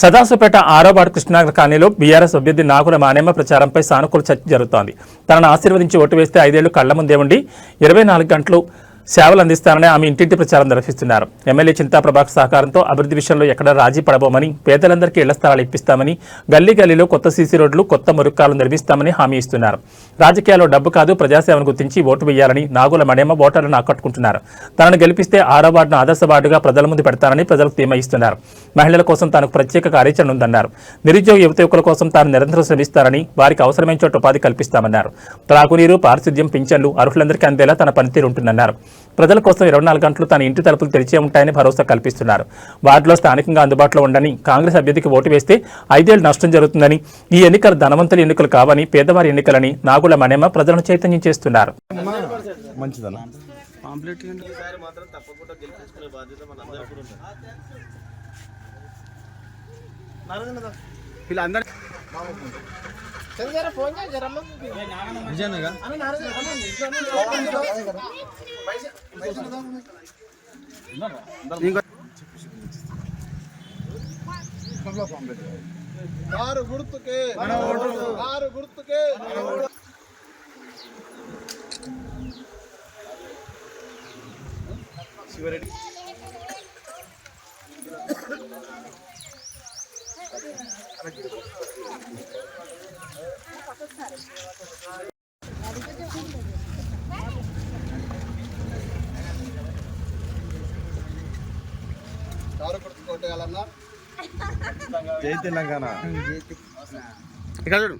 సదాసుపేట ఆరోబాడు ward కాలనీలో BRS అభ్యర్థి నాగుల మానేమ్మ ప్రచారంపై సానుకూల చర్చ జరుగుతోంది. తనను ఆశీర్వదించి ఓటు వేస్తే ఐదేళ్ళు కళ్ళ ముందే ఉండి ఇరవై నాలుగు గంటలు సేవలు అందిస్తానని ఆమె ఇంటింటి ప్రచారం నిర్వహిస్తున్నారు. ఎమ్మెల్యే చింతా ప్రభాకర్ సహకారంతో అభివృద్ధి విషయంలో ఎక్కడ రాజీ పడబోమని పేదలందరికీ ఇళ్ళ స్థలాలు ఇప్పిస్తామని గల్లీ గల్లీలో కొత్త సీసీ రోడ్లు కొత్త మురుక్కాలు నిర్మిస్తామని హామీ ఇస్తున్నారు. రాజకీయాల్లో డబ్బు కాదు ప్రజాసేవను గుర్తించి ఓటు వేయాలని నాగుల మణేమ ఓటర్లను ఆకట్టుకుంటున్నారు. తనను గెలిపిస్తే ఆరో వార్డును ఆదర్శ వార్డుగా ప్రజల ముందు పెడతానని ప్రజలకు ధీమా ఇస్తున్నారు. మహిళల కోసం తనకు ప్రత్యేక కార్యాచరణ ఉందన్నారు. నిరుద్యోగ యువత యువకుల కోసం తాను నిరంతరం శ్రమిస్తారని వారికి అవసరమైన చోట ఉపాధి కల్పిస్తామన్నారు. త్రాగునీరు పారిశుద్ధ్యం పింఛన్లు అర్హులందరికీ అందేలా తన పనితీరు ఉంటుందన్నారు. ప్రజల కోసం ఇరవై నాలుగు గంటలు తన ఇంటి తలుపులు తెరిచే ఉంటాయని భరోసా కల్పిస్తున్నారు. వార్డులో స్థానికంగా అందుబాటులో ఉండని కాంగ్రెస్ అభ్యర్థికి ఓటు వేస్తే ఐదేళ్ళు నష్టం జరుగుతుందని ఈ ఎన్నికలు ధనవంతుల ఎన్నికలు కావని పేదవారి ఎన్నికలని నాగుల మనేమ ప్రజలను చైతన్యం చేస్తున్నారు. మంచిదన్న ఈసారి మాత్రం తప్పకుండా గెలిపించుకునే బాధ్యత మనందరూ కూడా ఉంది వీళ్ళందరూ కారు గుర్తుకే కారు గుర్తుకే శివరెడ్డి జై తెలంగాణ. ఇక్కడ చూడు.